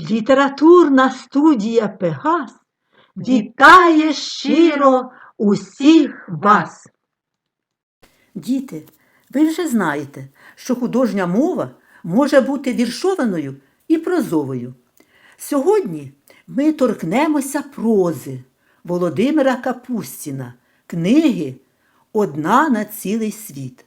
Літературна студія Пегас вітає щиро усіх вас. Діти, ви вже знаєте, що художня мова може бути віршованою і прозовою. Сьогодні ми торкнемося прози Володимира Капустіна, книги Одна на цілий світ.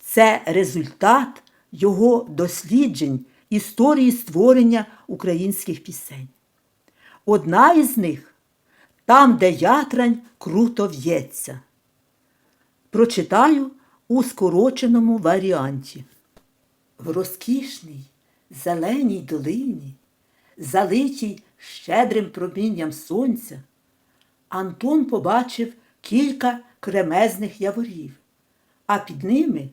Це результат його досліджень історії створення українських пісень. Одна із них там, де ятрань круто в'ється. Прочитаю у скороченому варіанті. В розкішній зеленій долині, залитій щедрим промінням сонця, Антон побачив кілька кремезних яворів, а під ними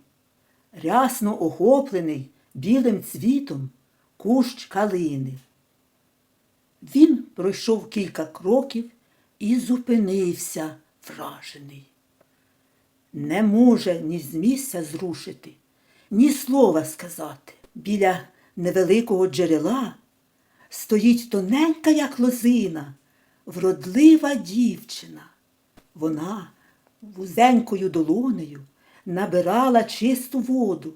рясно охоплений білим цвітом кущ калини. Він пройшов кілька кроків і зупинився вражений. Не може ні з місця зрушити, ні слова сказати. Біля невеликого джерела стоїть тоненька, як лозина, вродлива дівчина. Вона вузенькою долонею набирала чисту воду,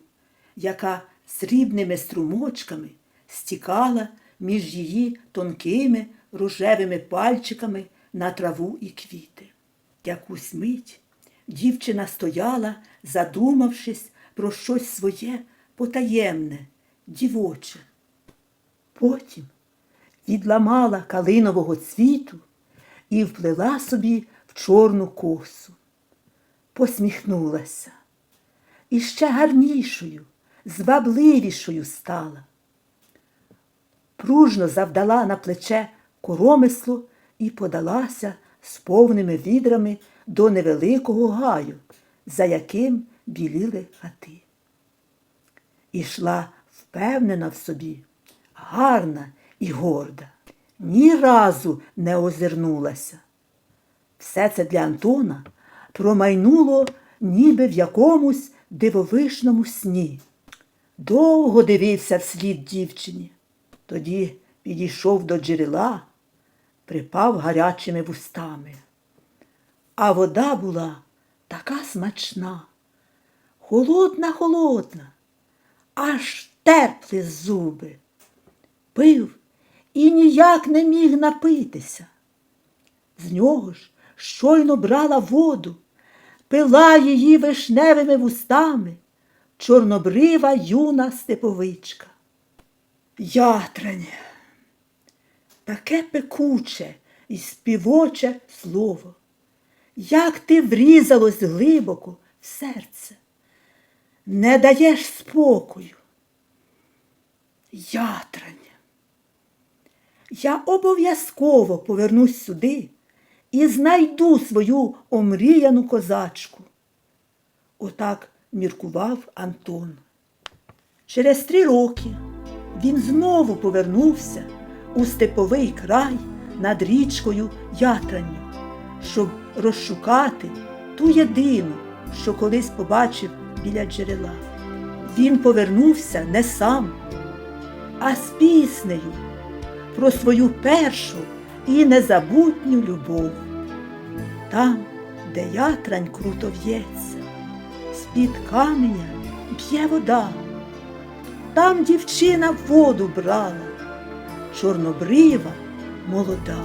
яка срібними струмочками стікала між її тонкими рожевими пальчиками на траву і квіти. Якусь мить дівчина стояла, задумавшись про щось своє потаємне, дівоче. Потім відламала калинового цвіту і вплела собі в чорну косу. Посміхнулася і ще гарнішою, звабливішою стала. Пружно завдала на плече коромисло і подалася з повними відрами до невеликого гаю, за яким біліли хати. Ішла впевнена в собі, гарна і горда, ні разу не озирнулася. Все це для Антона промайнуло ніби в якомусь дивовишному сні. Довго дивився вслід дівчині, тоді підійшов до джерела, припав гарячими вустами. А вода була така смачна, холодна, холодна, аж терпли зуби. Пив і ніяк не міг напитися. З нього ж щойно брала воду, пила її вишневими вустами, чорнобрива юна степовичка. Ятрань, таке пекуче і співоче слово, як ти врізалось глибоко в серце, не даєш спокою. Ятрань, я обов'язково повернусь сюди і знайду свою омріяну козачку. Отак міркував Антон. Через три роки він знову повернувся у степовий край над річкою Ятранню, щоб розшукати ту єдину, що колись побачив біля джерела. Він повернувся не сам, а з піснею про свою першу і незабутню любов. Там, де ятрань круто в'ється, з-під каменя б'є вода. Там дівчина воду брала, чорнобрива молода.